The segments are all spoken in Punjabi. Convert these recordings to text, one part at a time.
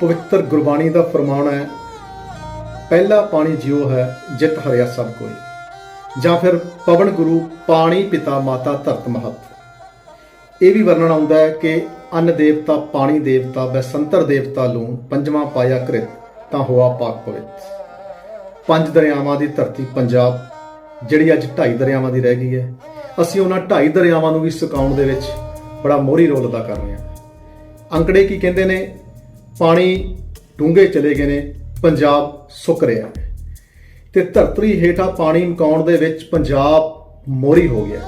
ਪਵਿੱਤਰ ਗੁਰਬਾਣੀ ਦਾ ਫਰਮਾਨ ਹੈ, ਪਹਿਲਾ ਪਾਣੀ ਜਿਉ ਹੈ, ਜਿਤ ਹਰਿਆ ਸਭ ਕੋਈ। ਜਾਂ ਫਿਰ ਪਵਨ ਗੁਰੂ, ਪਾਣੀ ਪਿਤਾ ਮਾਤਾ ਧਰਤ ਮਹਤ। ਇਹ ਵੀ ਵਰਣਨ ਆਉਂਦਾ ਹੈ ਕਿ ਅੰਨ ਦੇਵਤਾ, ਪਾਣੀ ਦੇਵਤਾ, ਬੈਸੰਤਰ ਦੇਵਤਾ ਲੂਣ, ਪੰਜਵਾਂ ਪਾਇਆ ਕ੍ਰਿਤ, ਤਾਂ ਹੋਆ ਪਾਕ ਪਵਿੱਤ। ਪੰਜ ਦਰਿਆਵਾਂ ਦੀ ਧਰਤੀ ਪੰਜਾਬ, ਜਿਹੜੀ ਅੱਜ ਢਾਈ ਦਰਿਆਵਾਂ ਦੀ ਰਹਿ ਗਈ ਹੈ। ਅਸੀਂ ਉਹਨਾਂ ਢਾਈ ਦਰਿਆਵਾਂ ਨੂੰ ਵੀ ਸੁਕਾਉਣ ਦੇ ਵਿੱਚ ਬੜਾ ਮੋਹਰੀ ਰੋਲ ਅਦਾ ਕਰ ਰਹੇ ਹਾਂ। ਅੰਕੜੇ ਕੀ ਕਹਿੰਦੇ ਨੇ? ਪਾਣੀ ਡੂੰਘੇ ਚਲੇ ਗਏ ਨੇ, ਪੰਜਾਬ ਸੁੱਕ ਰਿਹਾ ਹੈ। ਤੇ ਧਰਤੀ ਹੇਠਾਂ ਪਾਣੀ ਮਕਾਉਣ ਦੇ ਵਿੱਚ ਪੰਜਾਬ ਮੋਹਰੀ ਹੋ ਗਿਆ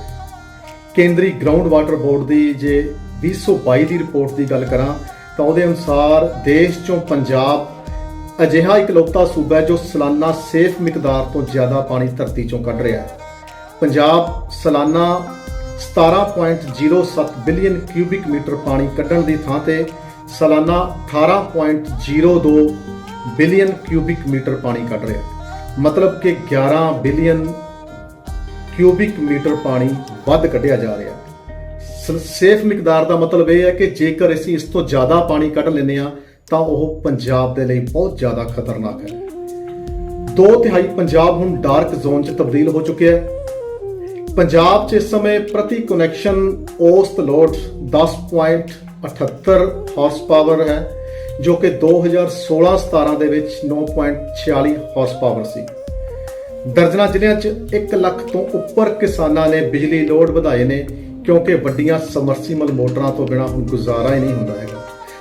ਕੇਂਦਰੀ ਗਰਾਊਂਡ ਵਾਟਰ ਬੋਰਡ ਦੀ ਜੇ 2022 ਦੀ ਰਿਪੋਰਟ ਦੀ ਗੱਲ ਕਰਾਂ, ਤਾਂ ਉਹਦੇ ਅਨੁਸਾਰ ਦੇਸ਼ ਚੋਂ ਪੰਜਾਬ ਅਜਿਹਾ ਇਕਲੌਤਾ ਸੂਬਾ ਹੈ ਜੋ ਸਾਲਾਨਾ ਸੇਫ ਮਿਕਦਾਰ ਤੋਂ ਜ਼ਿਆਦਾ ਪਾਣੀ ਧਰਤੀ ਚੋਂ ਕੱਢ ਰਿਹਾ ਹੈ। ਪੰਜਾਬ ਸਾਲਾਨਾ 17.07 ਬਿਲੀਅਨ ਕਿਊਬਿਕ ਮੀਟਰ ਪਾਣੀ ਕੱਢਣ ਦੀ ਥਾਂ ਤੇ ਸਾਲਾਨਾ 18.02 ਬਿਲੀਅਨ ਕਿਊਬਿਕ ਮੀਟਰ ਪਾਣੀ ਕੱਢ ਰਿਹਾ ਮਤਲਬ ਕਿ 11 ਬਿਲੀਅਨ ਕਿਊਬਿਕ ਮੀਟਰ ਪਾਣੀ ਵੱਧ ਕੱਢਿਆ ਜਾ ਰਿਹਾ ਸੇਫ ਮਿਕਦਾਰ ਦਾ ਮਤਲਬ ਇਹ ਹੈ ਕਿ ਜੇਕਰ ਅਸੀਂ ਇਸ ਤੋਂ ਜ਼ਿਆਦਾ ਪਾਣੀ ਕੱਢ ਲੈਂਦੇ ਆ ਤਾਂ ਉਹ ਪੰਜਾਬ ਦੇ ਲਈ ਬਹੁਤ ਜ਼ਿਆਦਾ ਖਤਰਨਾਕ ਹੈ। ਦੋ ਤਿਹਾਈ ਪੰਜਾਬ ਹੁਣ ਡਾਰਕ ਜ਼ੋਨ 'ਚ ਤਬਦੀਲ ਹੋ ਚੁੱਕਿਆ ਹੈ। ਪੰਜਾਬ 'ਚ ਇਸ ਸਮੇਂ ਪ੍ਰਤੀ ਕਨੈਕਸ਼ਨ ਔਸਤ ਲੋਡ 10.78 ਹਾਰਸ ਪਾਵਰ ਹੈ, ਜੋ ਕਿ 2016-17 ਦੇ ਵਿੱਚ 9.46 ਹਾਰਸ ਪਾਵਰ ਸੀ। ਦਰਜਨਾ ਜ਼ਿਲ੍ਹਿਆਂ 'ਚ 1 ਲੱਖ ਤੋਂ ਉੱਪਰ ਕਿਸਾਨਾਂ ਨੇ ਬਿਜਲੀ ਲੋਡ ਵਧਾਏ ਨੇ, ਕਿਉਂਕਿ ਵੱਡੀਆਂ ਸਮਰਸੀਬਲ ਮੋਟਰਾਂ ਤੋਂ ਬਿਨਾ ਹੁਣ ਗੁਜ਼ਾਰਾ ਹੀ ਨਹੀਂ ਹੁੰਦਾ ਹੈਗਾ।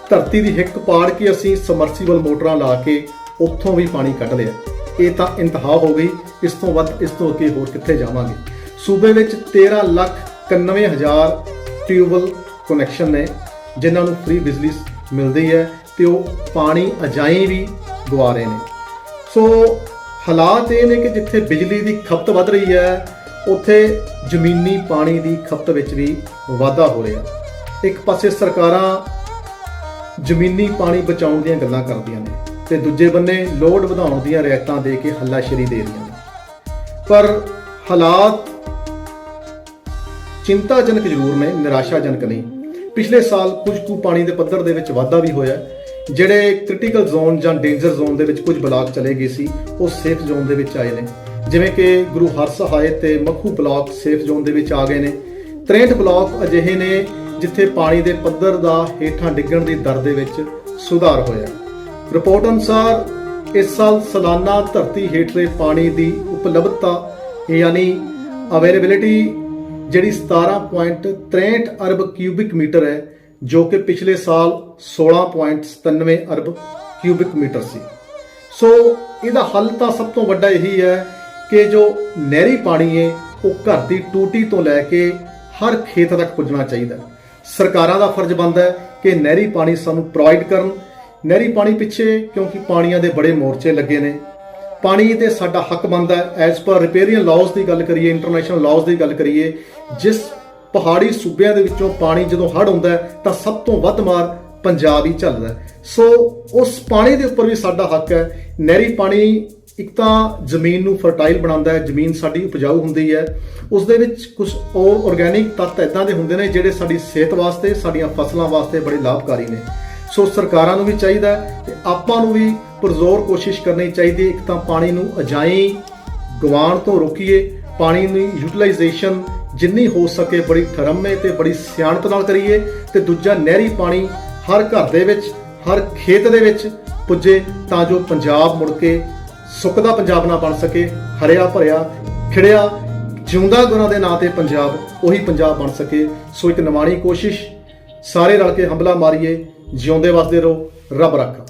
ਧਰਤੀ ਦੀ ਹਿੱਕ ਪਾੜ ਕੇ ਅਸੀਂ ਸਮਰਸੀਬਲ ਮੋਟਰਾਂ ਲਾ ਕੇ ਉੱਥੋਂ ਵੀ ਪਾਣੀ ਕੱਢ ਲਿਆ। ਇਹ ਤਾਂ ਇੰਤਹਾ ਹੋ ਗਈ, ਇਸ ਤੋਂ ਵੱਧ ਇਸ ਤੋਂ ਅੱਗੇ ਹੋਰ ਕਿੱਥੇ ਜਾਵਾਂਗੇ? ਸੂਬੇ ਵਿੱਚ 13 ਲੱਖ 91 ਹਜ਼ਾਰ ਟਿਊਬਲ ਕਨੈਕਸ਼ਨ ਨੇ ਜਿਨ੍ਹਾਂ ਨੂੰ ਫ੍ਰੀ ਬਿਜਲੀ ਮਿਲਦੀ ਹੈ ਤੇ ਉਹ ਪਾਣੀ ਅਜਾਈ ਵੀ ਗਵਾ ਰਹੇ ਨੇ। ਸੋ ਹਾਲਾਤ ਇਹ ਨੇ ਕਿ ਜਿੱਥੇ ਬਿਜਲੀ ਦੀ ਖਪਤ ਵੱਧ ਰਹੀ ਹੈ, ਉੱਥੇ ਜ਼ਮੀਨੀ ਪਾਣੀ ਦੀ ਖਪਤ ਵਿੱਚ ਵੀ ਵਾਧਾ ਹੋ ਰਿਹਾ। ਇੱਕ ਪਾਸੇ ਸਰਕਾਰਾਂ ਜ਼ਮੀਨੀ ਪਾਣੀ ਬਚਾਉਣ ਦੀਆਂ ਗੱਲਾਂ ਕਰਦੀਆਂ ਨੇ ਤੇ ਦੂਜੇ ਬੰਨੇ ਲੋਡ ਵਧਾਉਣ ਦੀਆਂ ਰਿਆਇਤਾਂ ਦੇ ਕੇ ਹੱਲਾਸ਼ੇਰੀ ਦੇ ਰਹੀਆਂ ਨੇ। ਪਰ ਹਾਲਾਤ ਚਿੰਤਾਜਨਕ ਜ਼ਰੂਰ ਨੇ, ਨਿਰਾਸ਼ਾਜਨਕ ਨਹੀਂ। ਪਿਛਲੇ ਸਾਲ ਕੁਝ ਕੁ ਪਾਣੀ ਦੇ ਪੱਧਰ ਦੇ ਵਿੱਚ ਵਾਧਾ ਵੀ ਹੋਇਆ ਜਿਹੜੇ ਕ੍ਰਿਟੀਕਲ ਜ਼ੋਨ ਜਾਂ ਡੇਂਜਰ ਜ਼ੋਨ ਦੇ ਵਿੱਚ ਕੁਝ ਬਲਾਕ ਚਲੇ ਗਏ ਸੀ, ਉਹ ਸੇਫ ਜ਼ੋਨ ਦੇ ਵਿੱਚ ਆਏ ਨੇ। ਜਿਵੇਂ ਕਿ ਗੁਰੂ ਹਰਸਹਾਏ ਤੇ ਮੱਖੂ ਬਲਾਕ ਸੇਫ ਜ਼ੋਨ ਦੇ ਵਿੱਚ ਆ ਗਏ ਨੇ। 63 ਬਲਾਕ ਅਜਿਹੇ ਨੇ ਜਿੱਥੇ ਪਾਣੀ ਦੇ ਪੱਧਰ ਦਾ ਹੇਠਾਂ ਡਿੱਗਣ ਦੀ ਦਰ ਦੇ ਵਿੱਚ ਸੁਧਾਰ ਹੋਇਆ ਰਿਪੋਰਟ ਅਨੁਸਾਰ ਇਸ ਸਾਲ ਸਾਲਾਨਾ ਧਰਤੀ ਹੇਠਲੇ ਪਾਣੀ ਦੀ ਉਪਲਬਧਤਾ, ਯਾਨੀ ਅਵੇਲੇਬਿਲਿਟੀ ਜਿਹੜੀ 17.63 ਅਰਬ ਕਿਊਬਿਕ ਮੀਟਰ ਹੈ, ਜੋ ਕਿ ਪਿਛਲੇ ਸਾਲ 16.97 ਅਰਬ ਕਿਊਬਿਕ ਮੀਟਰ ਸੀ। ਸੋ ਇਹਦਾ ਹੱਲ ਤਾਂ ਸਭ ਤੋਂ ਵੱਡਾ ਇਹੀ ਹੈ ਕਿ ਜੋ ਨਹਿਰੀ ਪਾਣੀ ਹੈ, ਉਹ ਘਰ ਦੀ ਟੂਟੀ ਤੋਂ ਲੈ ਕੇ ਹਰ ਖੇਤ ਤੱਕ ਪੁੱਜਣਾ ਚਾਹੀਦਾ ਹੈ। ਸਰਕਾਰਾਂ ਦਾ ਫਰਜ਼ ਬਣਦਾ ਹੈ ਕਿ ਨਹਿਰੀ ਪਾਣੀ ਸਾਨੂੰ ਪ੍ਰੋਵਾਈਡ ਕਰਨ। ਨਹਿਰੀ ਪਾਣੀ ਪਿੱਛੇ, ਕਿਉਂਕਿ ਪਾਣੀਆਂ ਦੇ ਬੜੇ ਮੋਰਚੇ ਲੱਗੇ ਨੇ। ਪਾਣੀ ਤੇ ਸਾਡਾ ਹੱਕ ਬਣਦਾ ਹੈ। ਐਜ਼ ਪਰ ਰਿਪੇਰੀਅਨ ਲਾਜ਼ ਦੀ ਗੱਲ ਕਰੀਏ ਇੰਟਰਨੈਸ਼ਨਲ ਲਾਜ਼ ਦੀ ਗੱਲ ਕਰੀਏ, ਜਿਸ ਪਹਾੜੀ ਸੂਬਿਆਂ ਦੇ ਵਿੱਚੋਂ ਪਾਣੀ ਜਦੋਂ ਹੜ ਹੁੰਦਾ ਤਾਂ ਸਭ ਤੋਂ ਵੱਧ ਮਾਰ ਪੰਜਾਬ ਹੀ ਝੱਲਦਾ ਸੋ ਉਸ ਪਾਣੀ ਦੇ ਉੱਪਰ ਵੀ ਸਾਡਾ ਹੱਕ ਹੈ। ਨਹਿਰੀ ਪਾਣੀ ਇੱਕ ਤਾਂ ਜ਼ਮੀਨ ਨੂੰ ਫਰਟਾਈਲ ਬਣਾਉਂਦਾ ਹੈ, ਜ਼ਮੀਨ ਸਾਡੀ ਉਪਜਾਊ ਹੁੰਦੀ ਹੈ। ਉਸ ਦੇ ਵਿੱਚ ਕੁਝ ਉਹ ਆਰਗੈਨਿਕ ਤੱਤ ਇਦਾਂ ਦੇ ਹੁੰਦੇ ਨੇ ਜਿਹੜੇ ਸਾਡੀ ਸਿਹਤ ਵਾਸਤੇ, ਸਾਡੀਆਂ ਫਸਲਾਂ ਵਾਸਤੇ ਬੜੇ ਲਾਭਕਾਰੀ ਨੇ। ਸੋ ਸਰਕਾਰਾਂ ਨੂੰ ਵੀ ਚਾਹੀਦਾ ਹੈ ਤੇ ਆਪਾਂ ਨੂੰ ਵੀ ਪਰਜ਼ੋਰ ਕੋਸ਼ਿਸ਼ ਕਰਨੀ ਚਾਹੀਦੀ ਹੈ। ਇੱਕ ਤਾਂ ਪਾਣੀ ਨੂੰ ਅਜਾਈ ਗਵਾਣ ਤੋਂ ਰੋਕੀਏ। ਪਾਣੀ ਦੀ ਯੂਟਿਲਾਈਜੇਸ਼ਨ ਜਿੰਨੀ ਹੋ ਸਕੇ ਬੜੀ ਠਰਮੇ ਤੇ ਬੜੀ ਸਿਆਣਪ ਨਾਲ ਕਰੀਏ। ਤੇ ਦੂਜਾ, ਨਹਿਰੀ ਪਾਣੀ ਹਰ ਘਰ ਦੇ ਵਿੱਚ, ਹਰ ਖੇਤ ਦੇ ਵਿੱਚ ਪੁੱਜੇ ਤਾਂ ਜੋ ਪੰਜਾਬ ਮੁੜ ਕੇ ਸੁੱਕਦਾ ਪੰਜਾਬ ਨਾ ਬਣ ਸਕੇ। ਹਰਿਆ ਭਰਿਆ, ਖਿੜਿਆ, ਜਿਉਂਦਾ ਗੁਰਾਂ ਦੇ ਨਾਂ ਤੇ ਪੰਜਾਬ, ਉਹੀ ਪੰਜਾਬ ਬਣ ਸਕੇ। ਸੋ ਇੱਕ ਨਿਮਾਣੀ ਕੋਸ਼ਿਸ਼, ਸਾਰੇ ਰਲ ਕੇ ਹੰਬਲਾ ਮਾਰੀਏ, ਜਿਉਂਦੇ ਵਸਦੇ ਰਹੋ, ਰੱਬ ਰੱਖਾ।